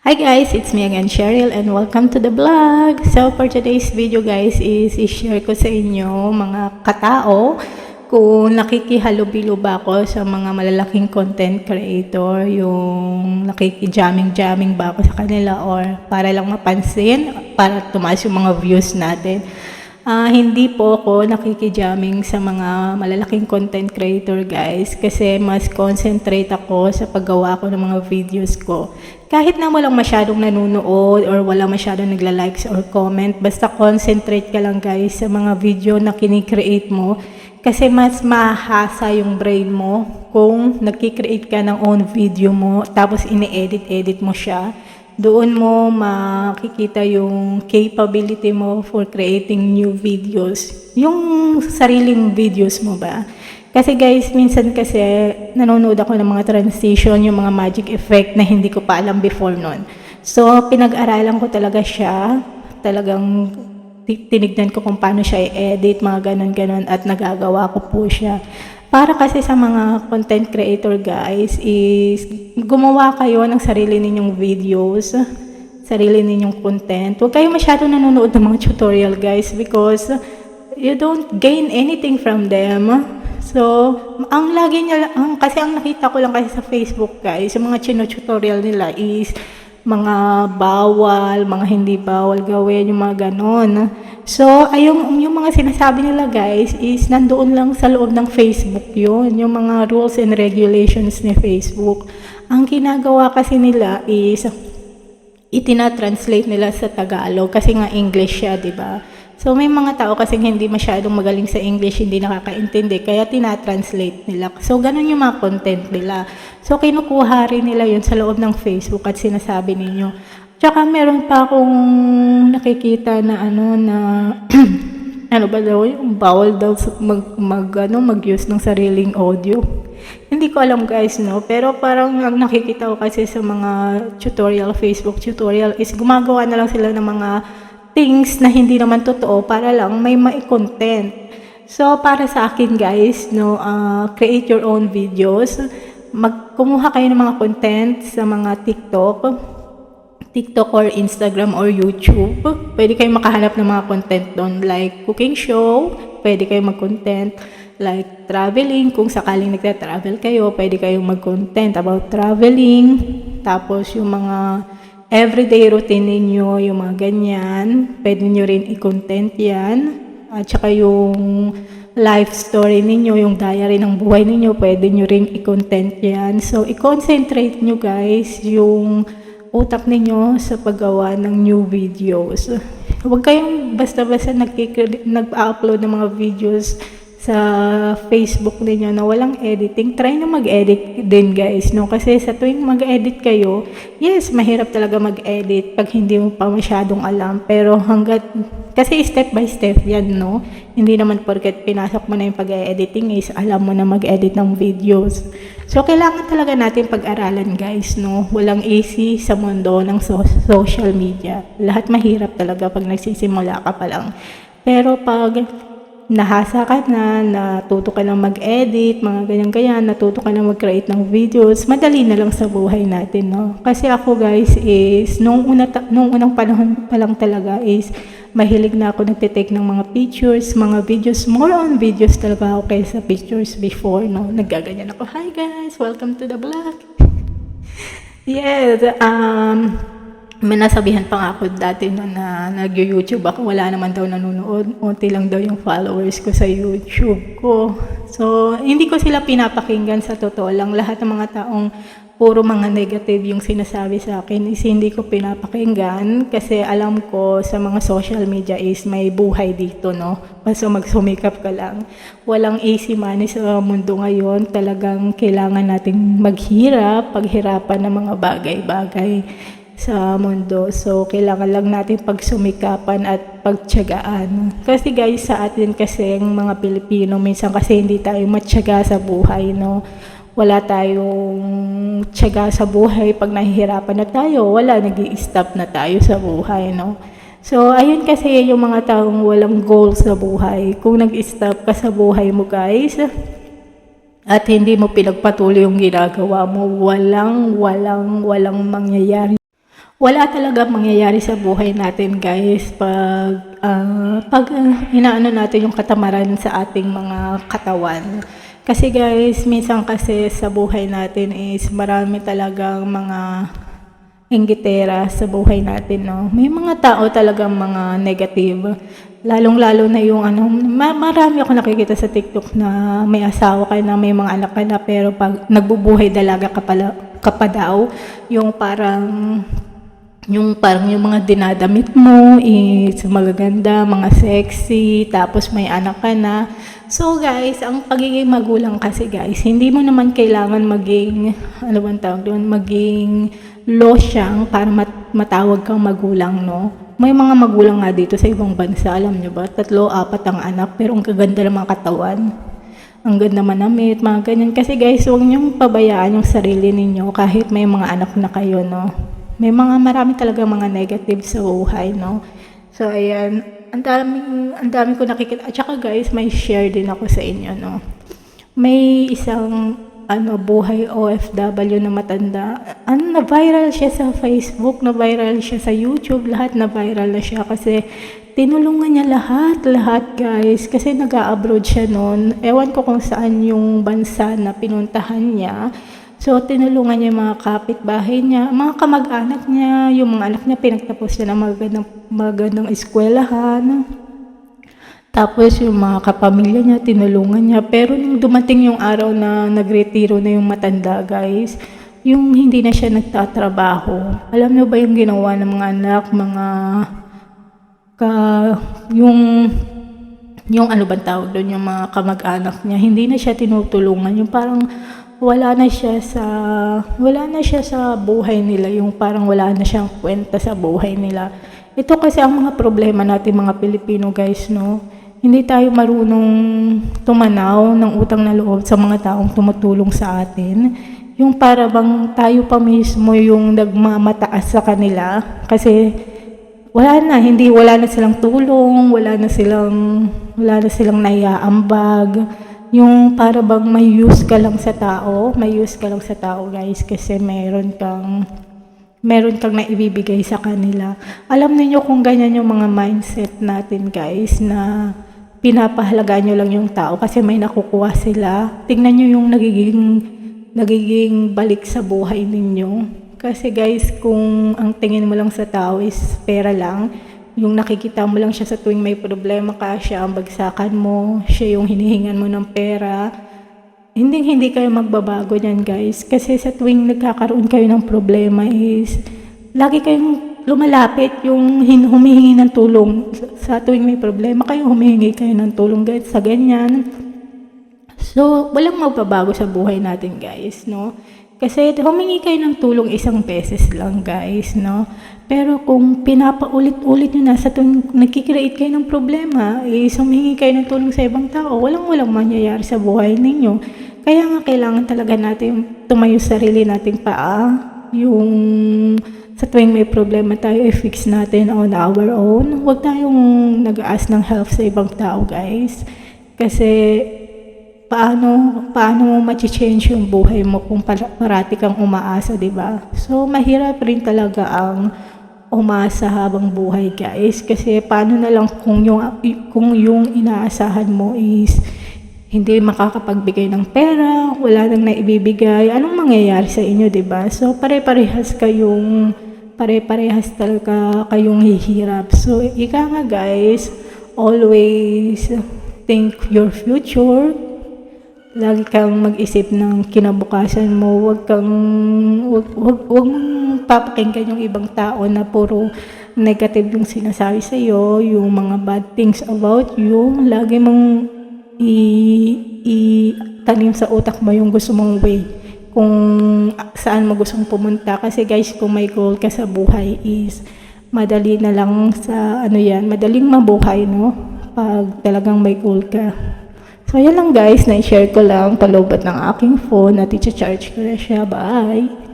Hi guys, it's me again Cheryl and welcome to the vlog. So for today's video guys is i-share ko sa inyo mga katao kung nakikihalubilo ba ako sa mga malalaking content creator, yung nakiki-jamming-jamming ba ako sa kanila or para lang mapansin, para tumaas yung mga views natin. Ah, hindi po ako nakikijamming sa mga malalaking content creator guys kasi mas concentrate ako sa paggawa ko ng mga videos ko. Kahit na walang masyadong nanonood or wala masyadong nagla-likes or comment, basta concentrate ka lang guys sa mga video na kinikreate mo kasi mas mahasa yung brain mo kung nagkikreate ka ng own video mo tapos ini-edit-edit mo siya doon mo makikita yung capability mo for creating new videos. Yung sariling videos mo ba? Kasi guys, minsan kasi nanonood ako ng mga transition, yung mga magic effect na hindi ko pa alam before nun. So, pinag-aralan ko talaga siya. Talagang ti- tinignan ko kung paano siya i-edit, mga ganon-ganon, at nagagawa ko po siya. Para kasi sa mga content creator guys is gumawa kayo ng sarili ninyong videos, sarili ninyong content. Huwag kayo masyado nanonood ng mga tutorial guys because you don't gain anything from them. So, ang lagi niya, ang, kasi ang nakita ko lang kasi sa Facebook guys, yung mga chino-tutorial nila is mga bawal, mga hindi bawal gawin, yung mga ganon. So, ayong, yung mga sinasabi nila guys is nandoon lang sa loob ng Facebook yun, yung mga rules and regulations ni Facebook. Ang ginagawa kasi nila is itina-translate nila sa Tagalog kasi nga English siya, di ba? So may mga tao kasi hindi masyadong magaling sa English, hindi nakakaintindi, kaya tina-translate nila. So ganun yung mga content nila. So kinukuha rin nila yun sa loob ng Facebook at sinasabi ninyo. Tsaka meron pa akong nakikita na ano na ano ba daw yung bawal daw mag, mag ano mag-use ng sariling audio. Hindi ko alam guys no, pero parang ang nakikita ko kasi sa mga tutorial, Facebook tutorial is gumagawa na lang sila ng mga things na hindi naman totoo para lang may mai-content. So, para sa akin guys, no, ah, create your own videos. Magkumuha kayo ng mga content sa mga TikTok, TikTok or Instagram or YouTube. Pwede kayong makahanap ng mga content doon like cooking show, pwede kayong mag-content like traveling, kung sakaling nagta-travel kayo, pwede kayong mag-content about traveling. Tapos yung mga everyday routine ninyo, yung mga ganyan, pwede nyo rin i-content yan. At saka yung life story ninyo, yung diary ng buhay ninyo, pwede nyo rin i-content yan. So, i-concentrate nyo guys yung utak ninyo sa paggawa ng new videos. Huwag kayong basta-basta nag-upload ng mga videos sa Facebook ninyo na walang editing, try na mag-edit din guys, no? Kasi sa tuwing mag-edit kayo, yes, mahirap talaga mag-edit pag hindi mo pa masyadong alam. Pero hanggat, kasi step by step yan, no? Hindi naman porket pinasok mo na yung pag-editing is alam mo na mag-edit ng videos. So, kailangan talaga natin pag-aralan guys, no? Walang easy sa mundo ng so- social media. Lahat mahirap talaga pag nagsisimula ka pa lang. Pero pag nahasa ka na, natuto ka na mag-edit, mga ganyan-ganyan, natuto ka na mag-create ng videos, madali na lang sa buhay natin, no? Kasi ako guys is, nung, una nung unang panahon pa lang talaga is, mahilig na ako nagtitake ng mga pictures, mga videos, more on videos talaga ako kaysa pictures before, no? Naggaganyan ako, hi guys, welcome to the vlog. Yes, um, may nasabihan pa nga ako dati no, na nag-YouTube ako, wala naman daw nanonood, unti lang daw yung followers ko sa YouTube ko. So, hindi ko sila pinapakinggan sa totoo lang. Lahat ng mga taong puro mga negative yung sinasabi sa akin is hindi ko pinapakinggan kasi alam ko sa mga social media is may buhay dito, no? Basta magsumikap ka lang. Walang easy money sa mundo ngayon. Talagang kailangan nating maghirap, paghirapan ng mga bagay-bagay sa mundo. So, kailangan lang natin pagsumikapan at pagtyagaan. Kasi guys, sa atin kasi ang mga Pilipino, minsan kasi hindi tayo matyaga sa buhay, no? Wala tayong tiyaga sa buhay. Pag nahihirapan na tayo, wala, nag stop na tayo sa buhay, no? So, ayun kasi yung mga taong walang goal sa buhay. Kung nag-stop ka sa buhay mo, guys, at hindi mo pinagpatuloy yung ginagawa mo, walang, walang, walang mangyayari wala talaga mangyayari sa buhay natin guys pag ah, pag ah, inaano natin yung katamaran sa ating mga katawan. Kasi guys, minsan kasi sa buhay natin is marami talagang mga inggitera sa buhay natin, no? May mga tao talagang mga negative. Lalong-lalo na yung ano, ma- marami ako nakikita sa TikTok na may asawa ka na, may mga anak ka na, pero pag nagbubuhay dalaga ka, pala, ka pa daw, yung parang yung parang yung mga dinadamit mo is magaganda, mga sexy, tapos may anak ka na. So guys, ang pagiging magulang kasi guys, hindi mo naman kailangan maging, ano bang tawag doon, maging losyang para mat- matawag kang magulang, no? May mga magulang nga dito sa ibang bansa, alam nyo ba? Tatlo, apat ang anak, pero ang kaganda ng mga katawan. Ang ganda manamit, mga ganyan. Kasi guys, huwag niyong pabayaan yung sarili ninyo kahit may mga anak na kayo, no? May mga marami talaga mga negative sa buhay, no? So, ayan. Ang daming, ang dami ko nakikita. At saka guys, may share din ako sa inyo, no? May isang ano, buhay OFW na matanda. Ano, na-viral siya sa Facebook, na-viral siya sa YouTube, lahat na-viral na siya kasi tinulungan niya lahat, lahat guys. Kasi nag-abroad siya noon. Ewan ko kung saan yung bansa na pinuntahan niya. So, tinulungan niya yung mga kapitbahay niya, mga kamag-anak niya, yung mga anak niya, pinagtapos niya ng magandang, magandang eskwelahan. Tapos yung mga kapamilya niya, tinulungan niya. Pero nung dumating yung araw na nagretiro na yung matanda, guys, yung hindi na siya nagtatrabaho. Alam niyo ba yung ginawa ng mga anak, mga ka, yung yung ano bang tawag doon, yung mga kamag-anak niya, hindi na siya tinutulungan. Yung parang wala na siya sa wala na siya sa buhay nila, yung parang wala na siyang kwenta sa buhay nila. Ito kasi ang mga problema natin mga Pilipino guys, no? Hindi tayo marunong tumanaw ng utang na loob sa mga taong tumutulong sa atin. Yung para bang tayo pa mismo yung nagmamataas sa kanila kasi wala na, hindi wala na silang tulong, wala na silang wala na silang naiaambag. Yung para bang may use ka lang sa tao, may use ka lang sa tao guys kasi meron kang meron kang naibibigay sa kanila. Alam niyo kung ganyan yung mga mindset natin guys na pinapahalagaan nyo lang yung tao kasi may nakukuha sila. Tingnan nyo yung nagiging, nagiging balik sa buhay ninyo. Kasi guys, kung ang tingin mo lang sa tao is pera lang, yung nakikita mo lang siya sa tuwing may problema ka, siya ang bagsakan mo, siya yung hinihingan mo ng pera, hindi hindi kayo magbabago niyan guys. Kasi sa tuwing nagkakaroon kayo ng problema is, lagi kayong lumalapit yung hin- humihingi ng tulong. Sa tuwing may problema kayo, humihingi kayo ng tulong guys sa ganyan. So, walang magbabago sa buhay natin guys, no? Kasi humingi kayo ng tulong isang beses lang guys, no? Pero kung pinapaulit-ulit nyo na sa tuwing nagkikreate kayo ng problema, is humingi kayo ng tulong sa ibang tao, walang-walang mangyayari sa buhay ninyo. Kaya nga kailangan talaga natin tumayo sa sarili nating paa, yung sa tuwing may problema tayo, i-fix natin on our own. Huwag tayong nag-aas ng help sa ibang tao, guys. Kasi paano paano mo ma-change yung buhay mo kung para- parati kang umaasa, 'di ba? So mahirap rin talaga ang umasa habang buhay, guys. Kasi paano na lang kung yung kung yung inaasahan mo is hindi makakapagbigay ng pera, wala nang naibibigay, anong mangyayari sa inyo, 'di ba? So pare-parehas kayong pare-parehas talaga kayong hihirap. So ika nga guys, always think your future. Lagi kang mag-isip ng kinabukasan mo. Huwag kang wag, wag, wag mong papakinggan yung ibang tao na puro negative yung sinasabi sa iyo, yung mga bad things about you. Lagi mong i, i tanim sa utak mo yung gusto mong way kung saan mo gustong pumunta kasi guys kung may goal ka sa buhay is madali na lang sa ano yan madaling mabuhay no pag talagang may goal ka so yan lang guys. Na-share ko lang. Palubot ng aking phone. At i-charge ko na siya. Bye